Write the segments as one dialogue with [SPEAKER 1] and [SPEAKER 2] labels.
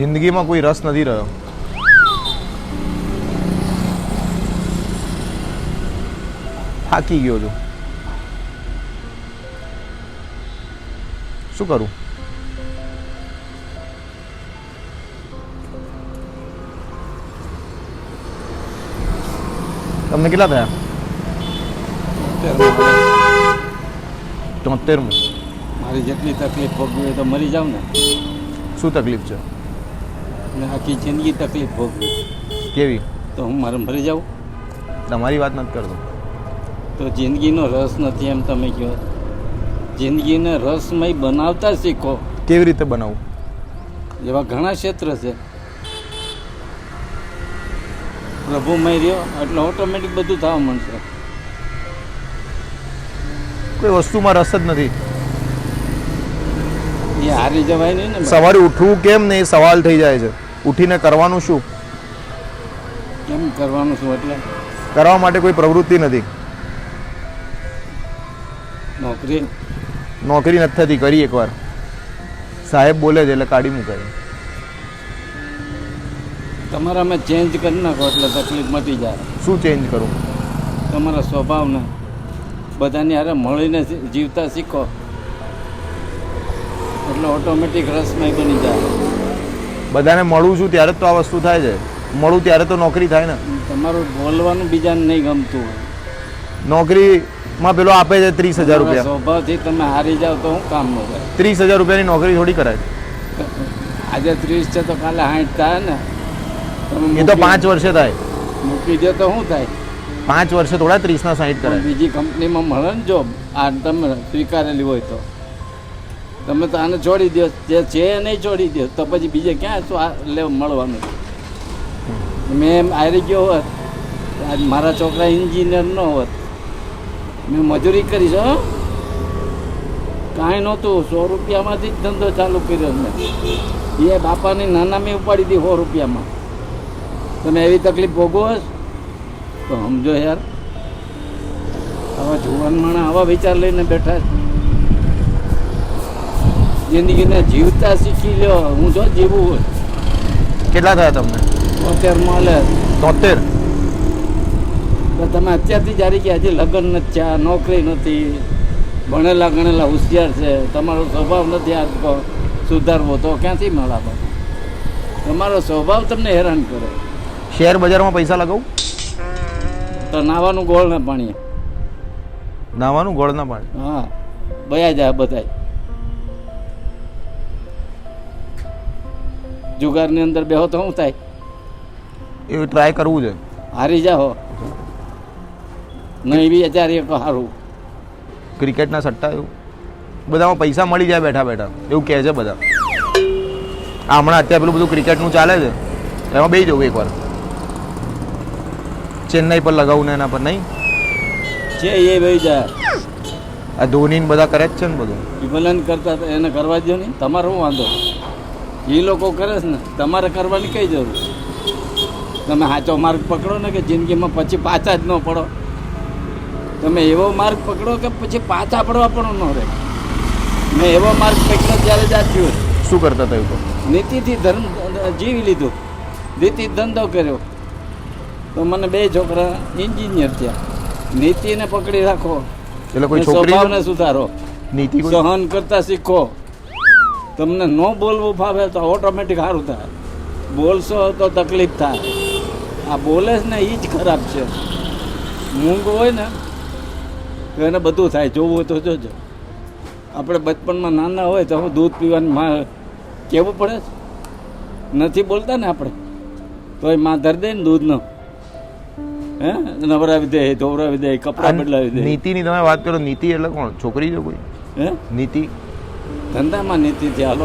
[SPEAKER 1] જિંદગીમાં કોઈ રસ નથી રહ્યો. થાકી ગયો છું. શું કરું? તમને કેટલા થયા? તોતેરમું.
[SPEAKER 2] મારી જેટલી તકલીફ ભોગવી તો મરી જાઉં ને.
[SPEAKER 1] શું તકલીફ છે?
[SPEAKER 2] ને આખી જિંદગી તકલીફ ભોગવી.
[SPEAKER 1] કેવી?
[SPEAKER 2] તો હું મારે મરી જાઉં.
[SPEAKER 1] તમારી વાત નથી કરતો.
[SPEAKER 2] તો જિંદગીનો રસ નથી એમ તમે કહો. જિંદગીને રસમય બનાવતા શીખો.
[SPEAKER 1] કેવી રીતે બનાવવું
[SPEAKER 2] એવા ઘણા ક્ષેત્ર છે. પ્રભુમય રહ્યો એટલે ઓટોમેટિક બધું થવા માંડશે.
[SPEAKER 1] કોઈ વસ્તુમાં રસ જ નથી.
[SPEAKER 2] હારી જવાય નહીં ને
[SPEAKER 1] સવારે ઉઠવું કેમ ને એ સવાલ થઈ જાય છે. ઉઠીને કરવાનું શું?
[SPEAKER 2] કેમ કરવાનું શું એટલે?
[SPEAKER 1] કરવા માટે કોઈ પ્રવૃત્તિ નથી.
[SPEAKER 2] નોકરી?
[SPEAKER 1] નોકરી નથી થતી કરી એકવાર. સાહેબ બોલે છે એટલે કાઢી મૂકાય.
[SPEAKER 2] તમારામાં ચેન્જ કરી નાખો એટલે તકલીફ મટી જાય.
[SPEAKER 1] શું ચેન્જ કરું?
[SPEAKER 2] તમારા સ્વભાવને બધાની હારે મળીને જીવતા શીખો. એટલે ઓટોમેટિક રસમય બની જાય.
[SPEAKER 1] બધાને મળું છું ત્યારે તો આ વસ્તુ થાય છે. મળું ત્યારે તો નોકરી થાય ને.
[SPEAKER 2] તમારું બોલવાનું બીજાને નહીં ગમતું હોય.
[SPEAKER 1] નોકરીમાં પેલો આપે છે ત્રીસ હજાર રૂપિયા.
[SPEAKER 2] સ્વભાવથી તમે હારી જાવ તો હું કામ નો થાય
[SPEAKER 1] ત્રીસ હજાર રૂપિયાની નોકરી થોડી કરાય.
[SPEAKER 2] આજે ત્રીસ છે તો કાલે સાઠ થાય ને.
[SPEAKER 1] એ તો પાંચ વર્ષે થાય.
[SPEAKER 2] મૂકી દે તો શું થાય?
[SPEAKER 1] પાંચ વર્ષે થોડા ત્રીસના
[SPEAKER 2] પણ
[SPEAKER 1] કરાય.
[SPEAKER 2] બીજી કંપનીમાં મળે ને જોબ આ તમે સ્વીકારેલી હોય તો. તમે તો આને છોડી દો જે છે એને છોડી દો તો પછી બીજે ક્યાં શું લેવ મળવાનું? મેં એમ હારી ગયો હોત. આજ મારા છોકરા એન્જિનિયર ન હોત. મેં મજૂરી કરી છે, હો. કાંઈ નહોતું. સો રૂપિયામાંથી જ ધંધો ચાલુ કર્યો મેં. એ બાપાની નાના મેં ઉપાડી હતી સો રૂપિયામાં. તમે એવી તકલીફ ભોગવો? તો સમજો યાર. આવા જુવાન માણસ આવા વિચાર લઈને બેઠા છે. જિંદગીને જીવતા શીખી લ્યો. હું જો જીવું હોય.
[SPEAKER 1] કેટલા થયા તમને?
[SPEAKER 2] તોતેર મળે
[SPEAKER 1] તોતેર?
[SPEAKER 2] તો તમે અત્યારથી જારી કે હજી લગ્ન નથી થયા નોકરી નથી. ભણેલા ગણેલા હોશિયાર છે. તમારો સ્વભાવ નથી આ સુધારવો તો ક્યાંથી મળાવો તમારો સ્વભાવ તમને હેરાન કરે.
[SPEAKER 1] શેર બજારમાં પૈસા લગાવું?
[SPEAKER 2] તો નાવાનું ગોળ ના પાણી
[SPEAKER 1] નાવાનું ગોળ ના પાણી?
[SPEAKER 2] હા. બયા જાય બધાય. જુગારની અંદર બેહો તો શું થાય?
[SPEAKER 1] એ ટ્રાય કરવું છે.
[SPEAKER 2] હારી જાઓ નહીં બી અત્યારે એક સારું
[SPEAKER 1] ક્રિકેટના સટ્ટા એવું. બધામાં પૈસા મળી જાય બેઠા બેઠા. એવું કહે છે બધા. હમણાં અત્યારે પેલું બધું ક્રિકેટનું ચાલે છે. એમાં બે જવું એકવાર. ચેન્નાઈ પર લગાવું ને એના પર નહીં?
[SPEAKER 2] છે એ ભાઈ જાય.
[SPEAKER 1] આ ધોની બધા કરે જ છે ને બધું.
[SPEAKER 2] વિમલન કરતા એને કરવા દો નહીં. તમારો શું વાંધો? એ લોકો કરે છે ને તમારે કરવાની કઈ જરૂર? તમે સાચો માર્ગ પકડો ને કે જિંદગીમાં પછી પાછા જ ન પડો? તમે એવો માર્ગ પકડો કે પછી પાછા પડવા પણ ન રહે? મેં એવો માર્ગ પકડ્યો ત્યારે જ થયું.
[SPEAKER 1] શું કરતા એવું તો
[SPEAKER 2] નીતિથી ધર્મ જીવી લીધું. નીતિ ધંધો કર્યો. તો મને બે છોકરા એન્જિનિયર થયા. નીતિને પકડી રાખો
[SPEAKER 1] એટલે કોઈ
[SPEAKER 2] ને સ્વભાવને સુધારો.
[SPEAKER 1] નીતિ
[SPEAKER 2] સહન કરતા શીખો. તમને ન બોલવું ફાવે તો ઓટોમેટિક સારું થાય. બોલશો તો તકલીફ થાય. આ બોલે ને એ જ ખરાબ છે. મૂંગ હોય ને તો એને બધું થાય. જોવું હોય તો જોજો. આપણે બચપણમાં નાના હોય તો હું દૂધ પીવાની માં કહેવું પડે નથી બોલતા ને આપણે? તોયમાં ધરી દે ને દૂધનો. હે? નવરાવી દે ધોવરાવી દે કપડાં બદલાવી દે.
[SPEAKER 1] નીતિની તમે વાત કરો નીતિ એટલે કોણ? છોકરી છે કોઈ?
[SPEAKER 2] હે?
[SPEAKER 1] નીતિ?
[SPEAKER 2] ધંધામાં નીતિથી હાલો.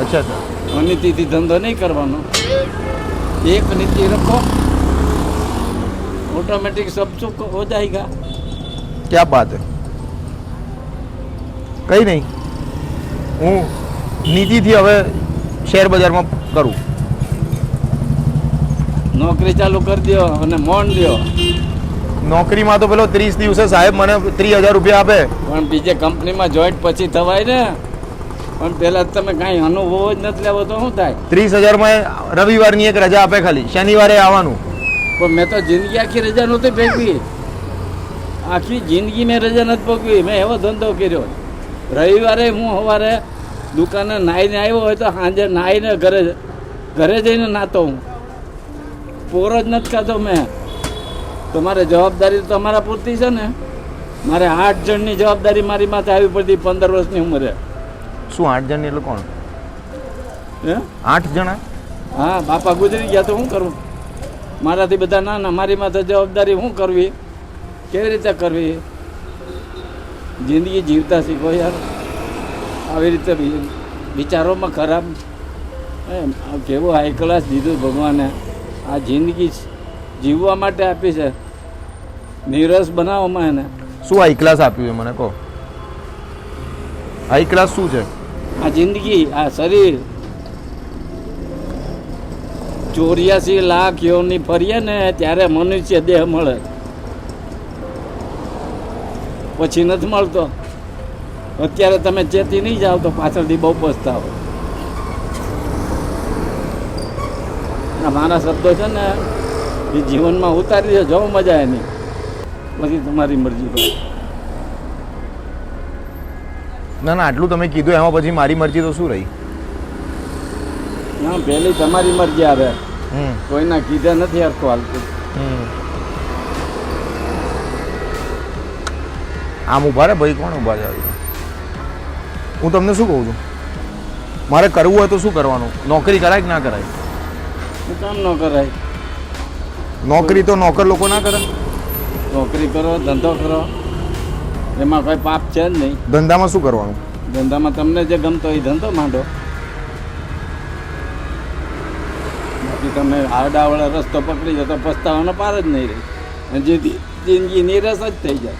[SPEAKER 1] અચ્છા અચ્છા.
[SPEAKER 2] અનીતિથી ધંધો નહીં કરવાનો. એક નીતિ રખો. ઓટોમેટિક સબ ચૂક હો જાયગા.
[SPEAKER 1] ક્યાં બાત હે? કઈ નહીં. હું નીતિથી હવે શેર બજારમાં કરું.
[SPEAKER 2] નોકરી ચાલુ કરી દો અને મોન દો
[SPEAKER 1] નોકરીમાં તો પેલો ત્રીસ દિવસે સાહેબ મને ત્રીસ હજાર રૂપિયા આપે.
[SPEAKER 2] પણ બીજે કંપનીમાં જોઈન્ટ પછી થવાય ને. પણ પેલા તમે કાંઈ અનુભવ જ નથી લેવો તો શું થાય?
[SPEAKER 1] ત્રીસ હજારમાં રવિવારની એક રજા આપે ખાલી શનિવારે આવવાનું.
[SPEAKER 2] પણ મેં તો જિંદગી આખી રજા નહોતી ભેગવી. આખી જિંદગી મેં રજા નથી ભોગવી મેં એવો ધંધો કર્યો. રવિવારે હું સવારે દુકાને નાહીને આવ્યો હોય તો સાંજે નાહીને ઘરે ઘરે જઈને નાતો હું. પોરો જ નથી ખાતો મેં. તમારે જવાબદારી તો તમારા પૂરતી છે ને. મારે આઠ જણની જવાબદારી મારી માથે આવી પડતી પંદર વર્ષની ઉંમરે.
[SPEAKER 1] શું આઠ જણ એટલે કોણ?
[SPEAKER 2] હે?
[SPEAKER 1] આઠ જણા?
[SPEAKER 2] હા બાપા ગુજરી ગયા તો શું કરું? મારાથી બધા ના મારી માથે જવાબદારી શું કરવી? કેવી રીતે કરવી? જિંદગી જીવતા શીખો યાર. આવી રીતે વિચારોમાં ખરાબ. કેવું હાઈ ક્લાસ દીધું ભગવાને. આ જિંદગી જીવવા માટે આપી છે. નિરસ બનાવવામાં એને.
[SPEAKER 1] શું હાઈ ક્લાસ આપ્યું એ મને કહો? હાઈ ક્લાસ શું છે?
[SPEAKER 2] આ જિંદગી, આ શરીર. ચોર્યાસી લાખ યોની ફરીએ ને ત્યારે મનુષ્ય દેહ મળે. પછી નથી મળતો. અત્યારે તમે ચેતી નહીં જાઓ તો પાછળથી બહુ પસ્તાવો. મારા શબ્દો છે ને, એ જીવનમાં ઉતારી દે જો મજા એની. પછી તમારી મરજી પર
[SPEAKER 1] ના ના આટલું તમે કીધું એમાં પછી મારી મરજી તો શું રહી?
[SPEAKER 2] ના પહેલી તમારી મરજી આવે.
[SPEAKER 1] હમ.
[SPEAKER 2] કોઈના કીધા નથી હરખું હાલતું.
[SPEAKER 1] આમ ઊભા રે ભાઈ કોણ ઊભા છે? હું તમને શું કહું છું? મારે કરવું હોય તો શું કરવાનું? નોકરી કરાય કે ના કરાય?
[SPEAKER 2] કામ ન કરાય.
[SPEAKER 1] નોકરી તો નોકર લોકો ના કરે.
[SPEAKER 2] નોકરી કરો ધંધો કરો. એમાં કોઈ પાપ છે જ નહીં.
[SPEAKER 1] ધંધામાં શું કરવાનું?
[SPEAKER 2] ધંધામાં તમને જે ગમતો એ ધંધો માંડો. બાકી તમે આડાવાળા રસ્તો પકડી જતો પસ્તાવાનો પાર જ નહીં રહી. અને જેથી જિંદગી નિરસ જ થઈ જાય.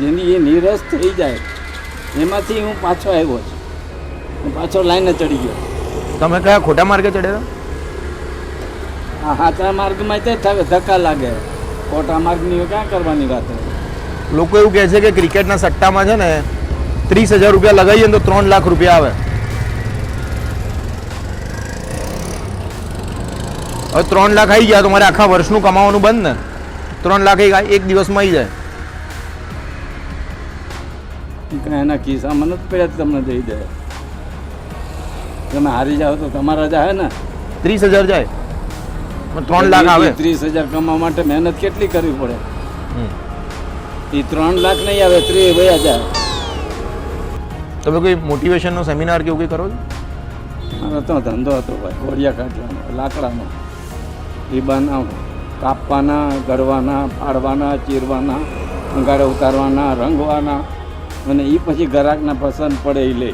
[SPEAKER 2] જિંદગી નિરસ થઈ જાય. એમાંથી હું પાછો આવ્યો છું. હું પાછો લાઈને ચડી ગયો.
[SPEAKER 1] તમે કયા ખોટા માર્ગે ચડ્યા
[SPEAKER 2] આ સાચા માર્ગમાં ધક્કા લાગે. ખોટા માર્ગની ક્યાં કરવાની વાત હોય?
[SPEAKER 1] લોકો એવું કહે છે કે ક્રિકેટના સટ્ટામાં છે ને ત્રીસ હજાર રૂપિયા લગાવીએ ને તો ત્રણ લાખ રૂપિયા આવે. હવે ત્રણ લાખ આવી ગયા તો મારે આખા વર્ષનું કમાવાનું બંધ ને. ત્રણ લાખ એક દિવસમાં આવી જાય.
[SPEAKER 2] એના નથી પડ્યા તો તમને દઈ દે. તમે હારી જાઓ તો તમારા જાય ને.
[SPEAKER 1] ત્રીસ હજાર જાય. ત્રણ લાખ આવે.
[SPEAKER 2] ત્રીસ હજાર કમાવા માટે મહેનત કેટલી કરવી પડે?
[SPEAKER 1] હમ.
[SPEAKER 2] એ ત્રણ લાખ નહીં આવે ત્રીસ બે હજાર.
[SPEAKER 1] તમે કોઈ મોટિવેશનનો સેમિનાર કે એવું કંઈ કરો છો?
[SPEAKER 2] તો ધંધો હતો ભાઈ કોડિયા કાઢવાનો લાકડાનો. રીબાના કાપવાના ગળવાના ફાડવાના ચીરવાના અંગારે ઉતારવાના રંગવાના અને એ પછી ગ્રાહકના પસંદ પડે એ લે.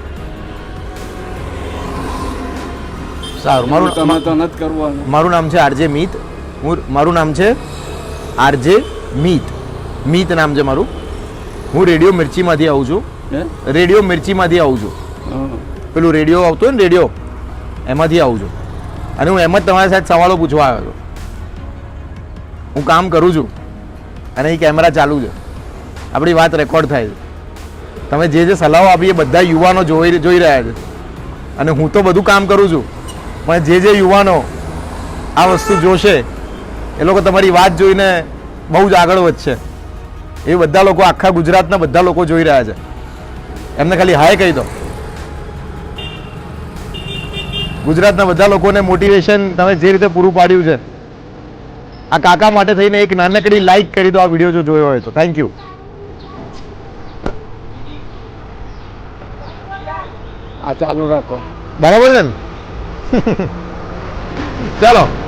[SPEAKER 1] સારું મારું
[SPEAKER 2] તમે તો નથી કરવાનું.
[SPEAKER 1] મારું નામ છે આરજે મિત. હું મારું નામ છે આરજે મિત. મિત નામ છે મારું. હું રેડિયો મિર્ચીમાંથી આવું છું. રેડિયો મિર્ચીમાંથી આવું છું. પેલું રેડિયો આવતો હોય ને રેડિયો એમાંથી આવું છું. અને હું એમ જ તમારી સાથે સવાલો પૂછવા આવ્યો છું હું કામ કરું છું અને એ કેમેરા ચાલુ છે. આપણી વાત રેકોર્ડ થાય છે. તમે જે જે સલાહો આપી એ બધા યુવાનો જોઈ જોઈ રહ્યા છે. અને હું તો બધું કામ કરું છું. પણ જે જે યુવાનો આ વસ્તુ જોશે એ લોકો તમારી વાત જોઈને બહુ જ આગળ વધશે. એ બધા લોકો આખા ગુજરાતના બધા લોકો જોઈ રહ્યા છે. એમને ખાલી હાય કહી દો. ગુજરાતના બધા લોકોને મોટિવેશન તમે જે રીતે પૂરું પાડ્યું છે. આ કાકા માટે થઈને એક નાનકડી લાઈક કરી દો આ વીડિયો જો જોયો હોય તો. થેન્ક યુ
[SPEAKER 2] આ ચાલુ રાખો.
[SPEAKER 1] બરાબર છે ને? ચાલો.